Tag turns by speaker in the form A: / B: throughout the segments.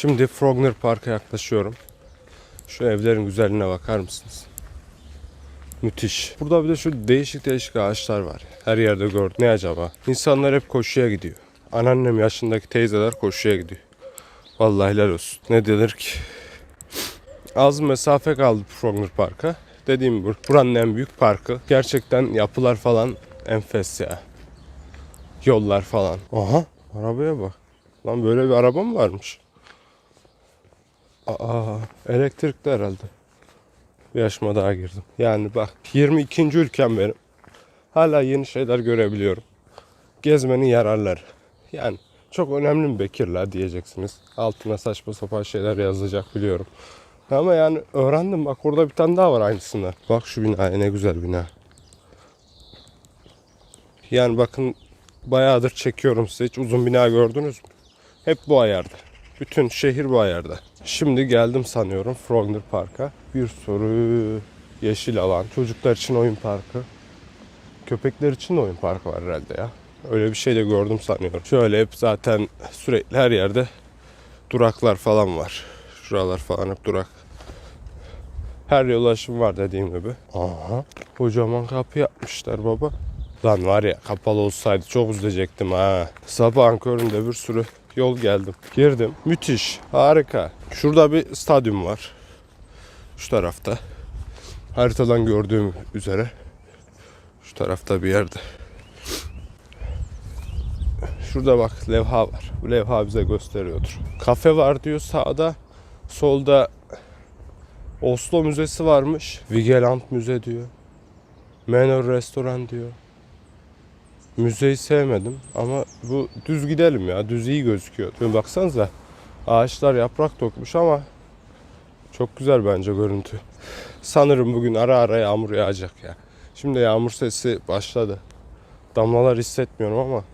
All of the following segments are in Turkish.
A: Şimdi Frogner Park'a yaklaşıyorum. Şu evlerin güzelliğine bakar mısınız? Müthiş. Burada bir de şu değişik değişik ağaçlar var. Her yerde gördüm. Ne acaba? İnsanlar hep koşuya gidiyor. Anneannem yaşındaki teyzeler koşuya gidiyor. Vallahi helal olsun. Ne denir ki? Az mesafe kaldı Frogner Park'a. Dediğim gibi buranın en büyük parkı. Gerçekten yapılar falan enfes ya. Yollar falan. Aha arabaya bak. Lan böyle bir araba mı varmış? Aa elektrikli herhalde. Bir yaşıma daha girdim. Yani bak 22. ülkem benim. Hala yeni şeyler görebiliyorum. Gezmenin yararları. Yani çok önemli bir Bekirler diyeceksiniz. Altına saçma sapan şeyler yazacak biliyorum. Ama yani öğrendim bak orada bir tane daha var aynısından. Bak şu bina ne güzel bina. Yani bakın bayağıdır çekiyorum size. Hiç uzun bina gördünüz mü? Hep bu ayarda. Bütün şehir bu ayarda. Şimdi geldim sanıyorum Frogner Park'a. Bir sürü yeşil alan. Çocuklar için oyun parkı. Köpekler için de oyun parkı var herhalde ya. Öyle bir şey de gördüm sanıyorum. Şöyle hep zaten sürekli her yerde duraklar falan var. Şuralar falan hep durak. Her yol ulaşım var dediğim gibi. Aha. Kocaman kapı yapmışlar baba. Lan var ya kapalı olsaydı çok üzülecektim ha. Sabahın köründe bir sürü yol geldim. Girdim. Müthiş. Harika. Şurada bir stadyum var. Şu tarafta. Haritadan gördüğüm üzere. Şu tarafta bir yerde. Şurada bak levha var. Bu levha bize gösteriyordur. Kafe var diyor sağda. Solda Oslo Müzesi varmış. Vigeland Müze diyor. Manor Restoran diyor. Müzeyi sevmedim ama bu düz gidelim ya. Düz iyi gözüküyor. Şimdi baksanıza ağaçlar yaprak dökmüş ama çok güzel bence görüntü. Sanırım bugün ara ara yağmur yağacak ya. Şimdi yağmur sesi başladı. Damlalar hissetmiyorum ama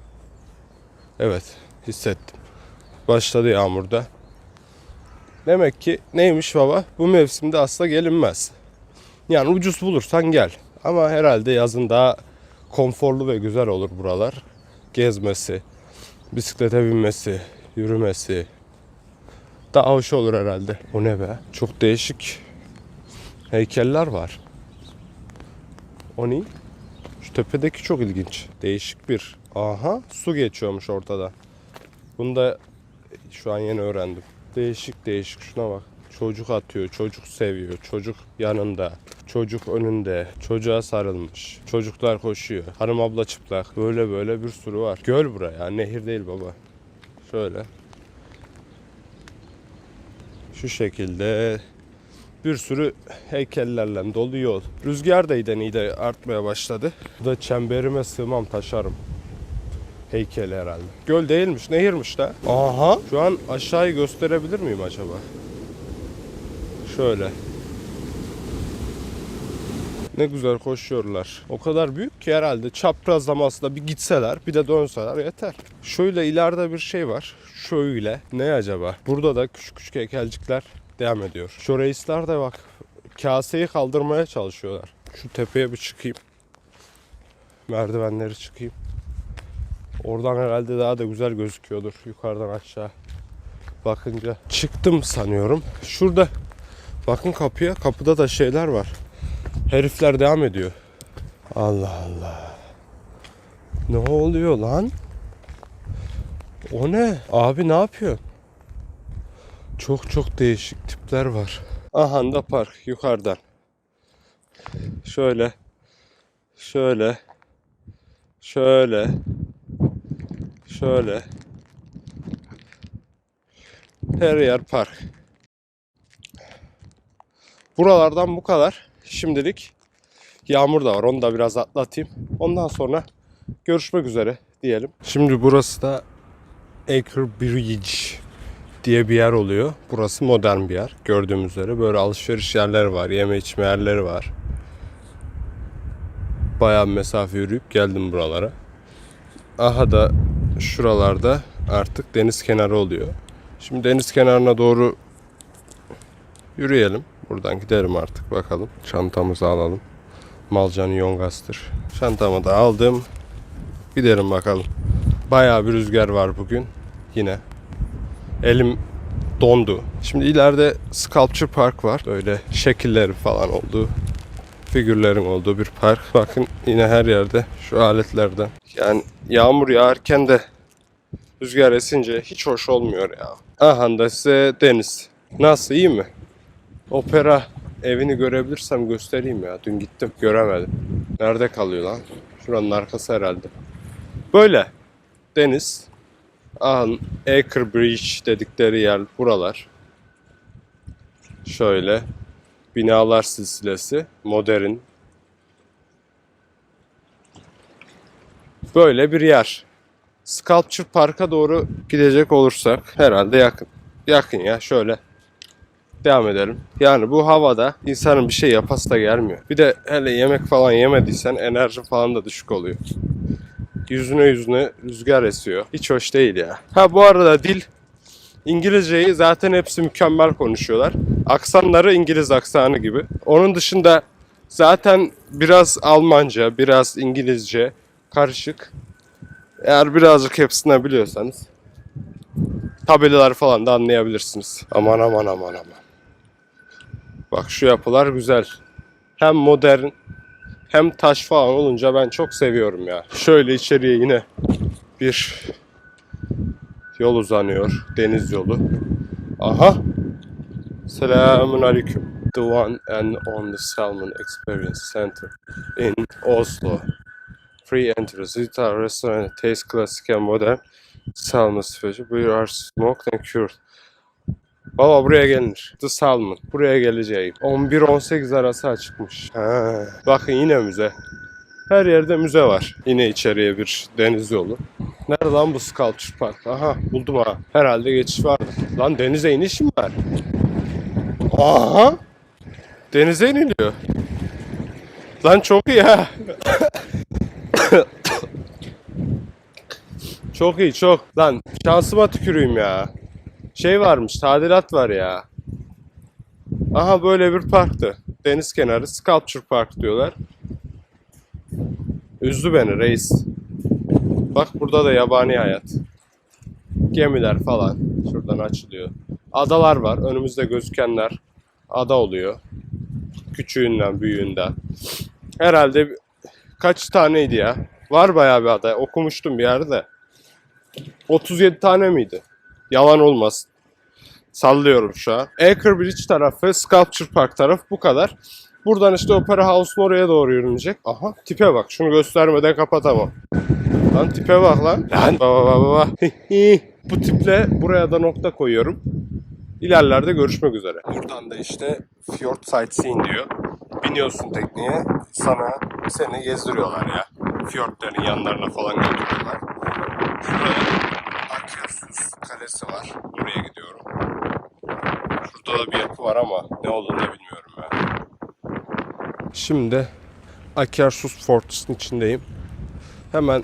A: evet hissettim. Başladı yağmurda. Demek ki neymiş baba? Bu mevsimde aslında gelinmez. Yani ucuz bulursan gel. Ama herhalde yazın daha konforlu ve güzel olur buralar. Gezmesi, bisiklete binmesi, yürümesi. Daha hoş olur herhalde. O ne be? Çok değişik heykeller var. O ne? Şu tepedeki çok ilginç. Değişik bir. Aha su geçiyormuş ortada. Bunu da şu an yeni öğrendim. Değişik değişik şuna bak. Çocuk atıyor, çocuk seviyor, çocuk yanında, çocuk önünde, çocuğa sarılmış. Çocuklar koşuyor. Hanım abla çıplak. Böyle böyle bir sürü var. Göl buraya, nehir değil baba. Şöyle. Şu şekilde bir sürü heykellerle dolu yol. Rüzgar da iyiden iyide artmaya başladı. Bu da çemberime sığmam taşarım. Heykeli herhalde. Göl değilmiş, nehirmiş de. Aha. Şu an aşağıyı gösterebilir miyim acaba? Şöyle. Ne güzel koşuyorlar. O kadar büyük ki herhalde çaprazlamasında bir gitseler bir de dönseler yeter. Şöyle ileride bir şey var. Şöyle. Ne acaba? Burada da küçük küçük heykelcikler devam ediyor. Şu reisler de bak kaseyi kaldırmaya çalışıyorlar. Şu tepeye bir çıkayım. Merdivenleri çıkayım. Oradan herhalde daha da güzel gözüküyordur yukarıdan aşağı bakınca. Çıktım sanıyorum. Şurada bakın kapıya. Kapıda da şeyler var. Herifler devam ediyor. Allah Allah. Ne oluyor lan? O ne? Abi ne yapıyor? Çok çok değişik tipler var. Aha da park yukarıdan. Şöyle. Şöyle. Şöyle. Şöyle. Her yer park. Buralardan bu kadar. Şimdilik yağmur da var. Onu da biraz atlatayım. Ondan sonra görüşmek üzere diyelim. Şimdi burası da Acre Bridge diye bir yer oluyor. Burası modern bir yer. Gördüğümüz üzere böyle alışveriş yerleri var. Yeme içme yerleri var. Bayağı mesafe yürüyüp geldim buralara. Aha da şuralarda artık deniz kenarı oluyor. Şimdi deniz kenarına doğru yürüyelim. Buradan gidelim artık bakalım. Çantamızı alalım. Malcan Yongastır. Çantamı da aldım. Gidelim bakalım. Bayağı bir rüzgar var bugün. Yine. Elim dondu. Şimdi ileride Sculpture Park var. Böyle şekilleri falan olduğu, figürlerin olduğu bir park. Bakın yine her yerde şu aletlerden. Yani yağmur yağarken de rüzgar esince hiç hoş olmuyor ya. Aha da size deniz. Nasıl iyi mi? Opera evini görebilirsem göstereyim ya. Dün gittim göremedim. Nerede kalıyor lan? Şuranın arkası herhalde. Böyle. Deniz. Aha Acre Bridge dedikleri yer buralar. Şöyle. Binalar silsilesi. Modern. Böyle bir yer. Sculpture Park'a doğru gidecek olursak herhalde yakın. Yakın ya şöyle. Devam edelim. Yani bu havada insanın bir şey yapası da gelmiyor. Bir de hele yemek falan yemediysen enerji falan da düşük oluyor. Yüzüne yüzüne rüzgar esiyor. Hiç hoş değil ya. Ha bu arada dil İngilizceyi zaten hepsi mükemmel konuşuyorlar. Aksanları İngiliz aksanı gibi. Onun dışında zaten biraz Almanca, biraz İngilizce karışık. Eğer birazcık hepsini biliyorsanız tabelalar falan da anlayabilirsiniz. Aman aman aman aman. Bak şu yapılar güzel. Hem modern hem taş falan olunca ben çok seviyorum ya. Şöyle içeriye yine bir yol uzanıyor. Deniz yolu. Aha. Selamun aleyküm. The one and only Salmon Experience Center in Oslo. Free. Visit our restaurant taste classic and modern salmon fish. We are smoked and cured. Baba buraya gelinir. The Salmon. Buraya geleceğim. 11-18 arası açıkmış. Ha. Bakın yine müze. Her yerde müze var. Yine içeriye bir deniz yolu. Nerede lan bu Sculpture Park? Aha buldum ha. Herhalde geçiş var. Lan denize iniş mi var? Aha. Denize iniliyor. Lan çok iyi ha. çok iyi çok. Lan şansıma tüküreyim ya. Şey varmış tadilat var ya. Aha böyle bir parktı. Deniz kenarı Sculpture Park diyorlar. Üzdü beni reis. Bak burada da yabani hayat. Gemiler falan şuradan açılıyor. Adalar var. Önümüzde gözükenler ada oluyor. Küçüğünden, büyüğünden. Herhalde kaç taneydi ya? Var bayağı bir ada. Okumuştum bir yerde. 37 tane miydi? Yalan olmasın. Sallıyorum şu an. Acre Bridge tarafı, Sculpture Park tarafı bu kadar. Buradan işte Opera House'un oraya doğru yürünecek. Aha tipe bak. Şunu göstermeden kapatamam. Lan tipe bak lan. Lan baba baba baba. Bu tiple buraya da nokta koyuyorum. İlerlerde görüşmek üzere. Buradan da işte Fjord Sightseeing diyor. Biniyorsun tekneye. Sana seni gezdiriyorlar ya. Fjordların yanlarına falan götürüyorlar. Şurada Akershus Kalesi var. Oraya gidiyorum. Şurada da bir yapı var ama ne olduğunu da bilmiyorum ya. Şimdi Akershus Fortress'ın içindeyim. Hemen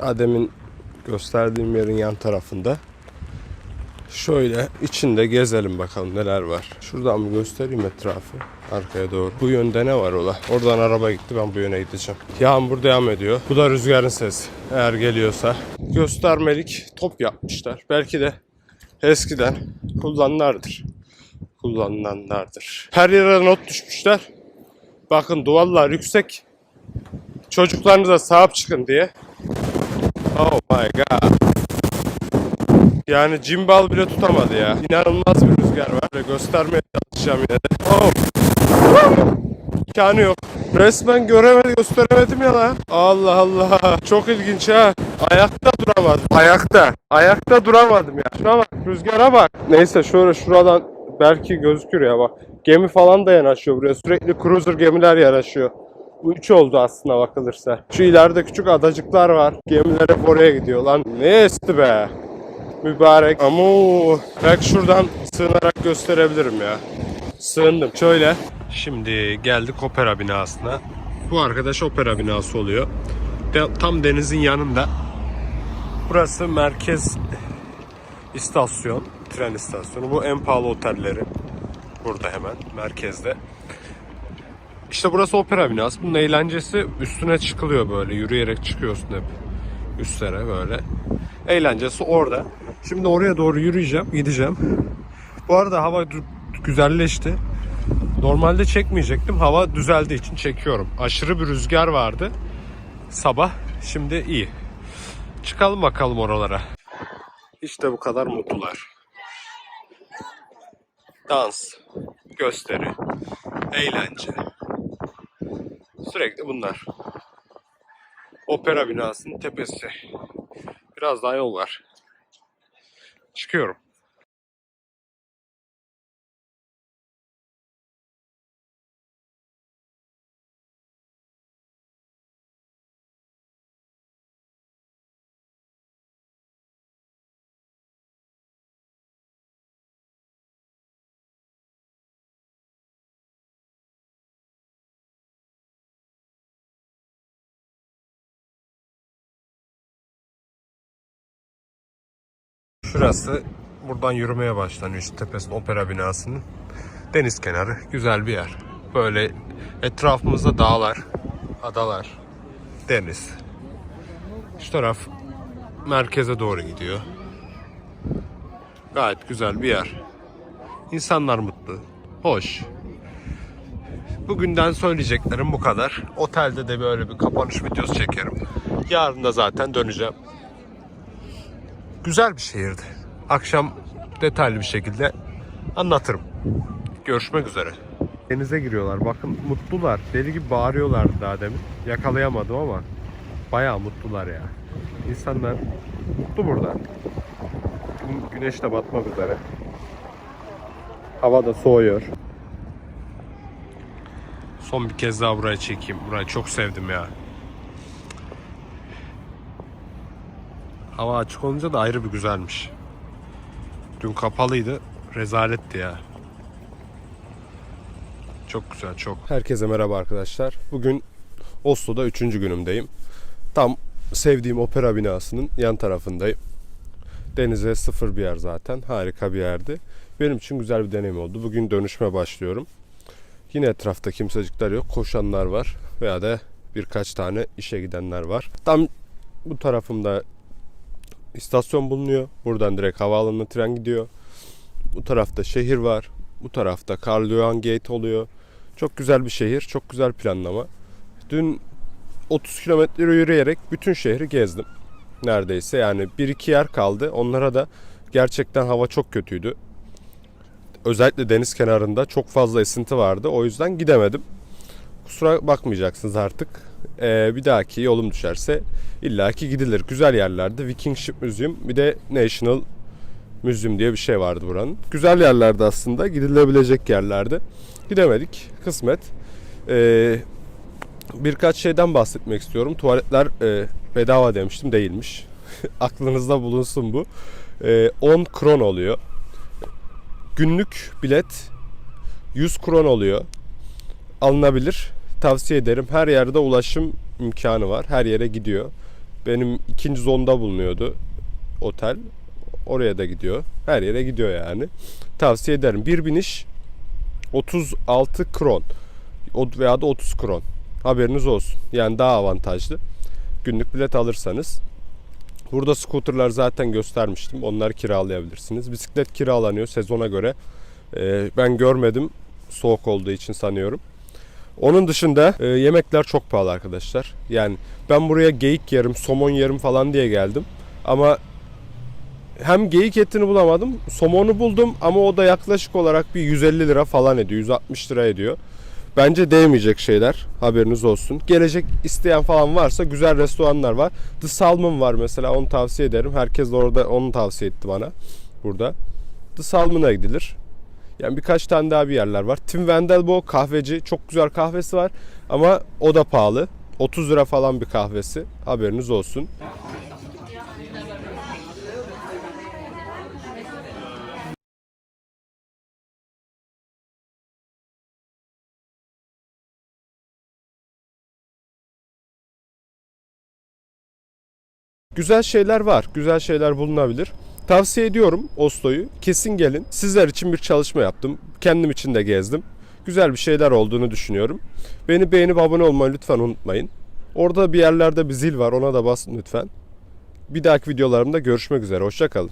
A: Adem'in gösterdiğim yerin yan tarafında. Şöyle içinde gezelim bakalım neler var. Şuradan mı göstereyim etrafı arkaya doğru. Bu yönde ne var ola? Oradan araba gitti ben bu yöne gideceğim. Yağmur devam ediyor. Bu da rüzgarın sesi. Eğer geliyorsa. Göstermelik top yapmışlar. Belki de eskiden kullanılardır. Kullanılanlardır. Her yere not düşmüşler. Bakın duvarlar yüksek. Çocuklarınıza sahip çıkın diye. Oh my god. Yani cimbal bile tutamadı ya. İnanılmaz bir rüzgar var. Göstermeye çalışacağım yine de. Oh. İmkanı yok. Resmen göremedi gösteremedim ya lan. Allah Allah. Çok ilginç ha. Ayakta duramadım. Ayakta. Ayakta duramadım ya. Şuna bak. Rüzgara bak. Neyse şöyle şuradan belki gözükür ya bak. Gemi falan da yanaşıyor buraya. Sürekli cruiser gemiler yanaşıyor. Bu üç oldu aslında bakılırsa. Şu ileride küçük adacıklar var. Gemiler hep oraya gidiyor lan. Ne esti be. Mübarek. Ama belki şuradan sığınarak gösterebilirim ya. Sığındım. Şöyle. Şimdi geldik opera binasına. Bu arkadaş opera binası oluyor. De- tam denizin yanında. Burası merkez istasyon. Tren istasyonu. Bu en pahalı otelleri. Burada hemen merkezde. İşte burası opera binası. Bunun eğlencesi üstüne çıkılıyor böyle. Yürüyerek çıkıyorsun hep üstlere böyle. Eğlencesi orada. Şimdi oraya doğru yürüyeceğim, gideceğim. Bu arada hava güzelleşti. Normalde çekmeyecektim. Hava düzeldiği için çekiyorum. Aşırı bir rüzgar vardı. Sabah. Şimdi iyi. Çıkalım bakalım oralara. İşte bu kadar mutlular. Dans, gösteri, eğlence. Sürekli bunlar. Opera binasının tepesi. Biraz daha yol var. Çıkıyorum. Şurası buradan yürümeye başlanıyor işte tepesinde opera binasının. Deniz kenarı güzel bir yer. Böyle etrafımızda dağlar, adalar, deniz. Şu taraf merkeze doğru gidiyor. Gayet güzel bir yer. İnsanlar mutlu, hoş. Bugünden söyleyeceklerim bu kadar. Otelde de böyle bir kapanış videosu çekerim. Yarın da zaten döneceğim. Güzel bir şehirdi. Akşam detaylı bir şekilde anlatırım. Görüşmek üzere. Denize giriyorlar. Bakın mutlular. Deli gibi bağırıyorlardı daha demin. Yakalayamadım ama bayağı mutlular ya. İnsanlar mutlu burada. Gün- Güneş de batmak üzere. Hava da soğuyor. Son bir kez daha buraya çekeyim. Burayı çok sevdim ya. Hava açık olunca da ayrı bir güzelmiş. Dün kapalıydı. Rezaletti ya. Çok güzel çok. Herkese merhaba arkadaşlar. Bugün Oslo'da 3. günümdeyim. Tam sevdiğim opera binasının yan tarafındayım. Denize sıfır bir yer zaten. Harika bir yerdi. Benim için güzel bir deneyim oldu. Bugün dönüşme başlıyorum. Yine etrafta kimsecikler yok. Koşanlar var. Veya da birkaç tane işe gidenler var. Tam bu tarafımda istasyon bulunuyor. Buradan direkt havaalanına tren gidiyor. Bu tarafta şehir var. Bu tarafta Johan Gate oluyor. Çok güzel bir şehir. Çok güzel planlama. Dün 30 kilometre yürüyerek bütün şehri gezdim. Neredeyse yani bir iki yer kaldı. Onlara da gerçekten hava çok kötüydü. Özellikle deniz kenarında çok fazla esinti vardı. O yüzden gidemedim. Kusura bakmayacaksınız artık. Ee, bir dahaki yolum düşerse illaki gidilir. Güzel yerlerde Viking Ship Museum bir de National Museum diye bir şey vardı buranın. Güzel yerlerde aslında gidilebilecek yerlerde. Gidemedik kısmet. Ee, birkaç şeyden bahsetmek istiyorum. Tuvaletler e, bedava demiştim değilmiş. Aklınızda bulunsun bu. Ee, 10 kron oluyor. Günlük bilet 100 kron oluyor. Alınabilir. Tavsiye ederim. Her yerde ulaşım imkanı var. Her yere gidiyor. Benim ikinci zonda bulunuyordu otel. Oraya da gidiyor. Her yere gidiyor yani. Tavsiye ederim. Bir biniş 36 kron veya da 30 kron. Haberiniz olsun. Yani daha avantajlı. Günlük bilet alırsanız. Burada scooterlar zaten göstermiştim. Onları kiralayabilirsiniz. Bisiklet kiralanıyor sezona göre. Ee, ben görmedim. Soğuk olduğu için sanıyorum. Onun dışında e, yemekler çok pahalı arkadaşlar. Yani ben buraya geyik yerim, somon yerim falan diye geldim. Ama hem geyik etini bulamadım, somonu buldum ama o da yaklaşık olarak bir 150 lira falan ediyor, 160 lira ediyor. Bence değmeyecek şeyler, haberiniz olsun. Gelecek isteyen falan varsa güzel restoranlar var. The Salmon var mesela, onu tavsiye ederim. Herkes orada onu tavsiye etti bana burada. The Salmon'a gidilir. Yani birkaç tane daha bir yerler var. Tim Wendelbo kahveci. Çok güzel kahvesi var. Ama o da pahalı. 30 lira falan bir kahvesi. Haberiniz olsun. Güzel şeyler var. Güzel şeyler bulunabilir. Tavsiye ediyorum Oslo'yu. Kesin gelin. Sizler için bir çalışma yaptım. Kendim için de gezdim. Güzel bir şeyler olduğunu düşünüyorum. Beni beğenip abone olmayı lütfen unutmayın. Orada bir yerlerde bir zil var. Ona da basın lütfen. Bir dahaki videolarımda görüşmek üzere. Hoşçakalın.